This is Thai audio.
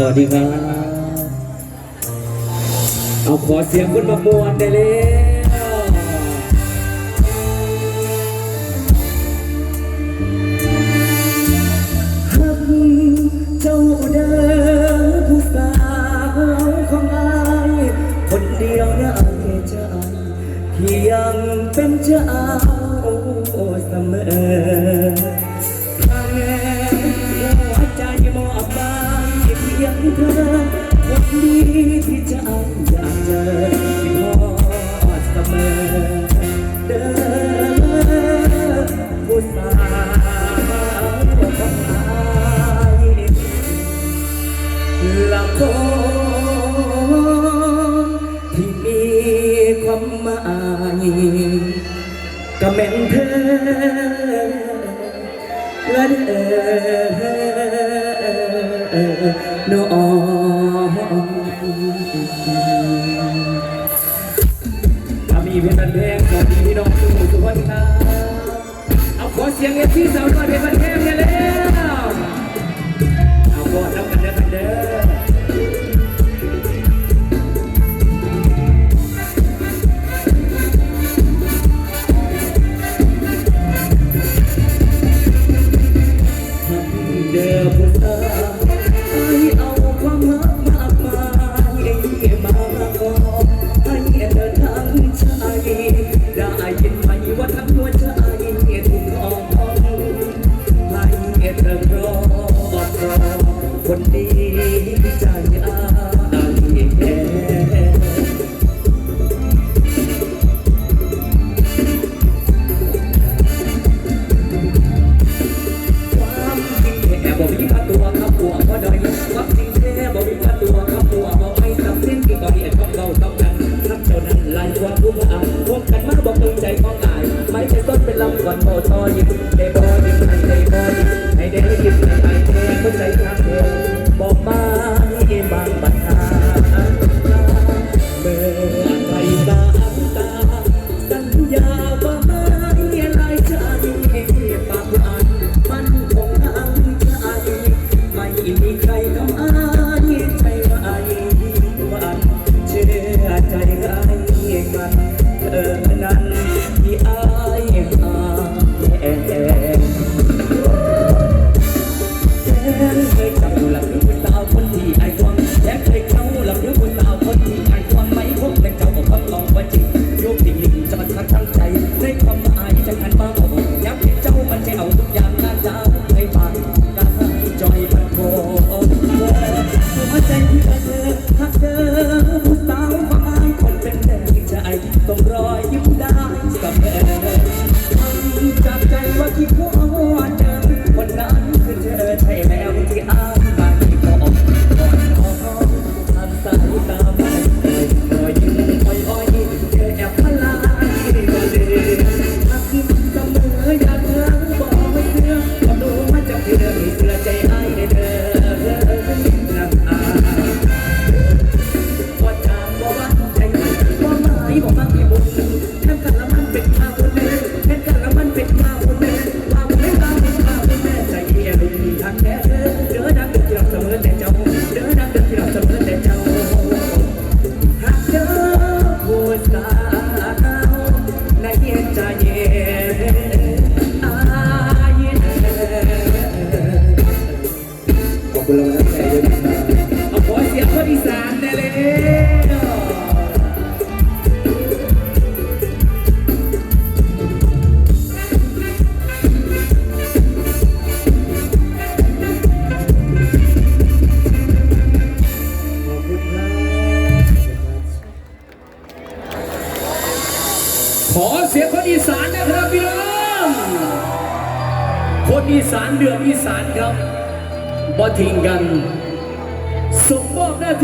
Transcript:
สวัสดีครับ เอาขอเสียงคุณมามวนได้เล้ฮักเจ้าเด้ผู้สาวของอยคนเดียวนะอเจ้าที่ยังเป็นเจ้าเสมอ ก็เหม็นเธอและเออน้องถ้ามีเพื่อนแพงก็มีพี่น้องสู้ทุกคนครัเอาขอเสียงเอฟซีสาวน้อยเพื่น วันนี้ใจอาได้แค่ความจริงแค่บอกมีพาตัวขับตัวก็ได้ความจริงแค่บอกมีพาตัวขับตัวบอกไม่ทำสิ้นที่ตอนนี้ต้องเราต้องกันทักเจ้านั้นไล่ความผู้อ่านพวกกันมาบอกติงใจต้องอายไม่ใช่ต้นเป็นลำก่อนโตต่อยิ่ง คุณเรงใจด้วยนะครับเอาขอเสียงคนอีสานได้เลยขอเสียงคนอีสานนะครับพี่น้อง คนอีสานเดือดอีสานครับ บ่ทิ้งกันสมบหน้าที่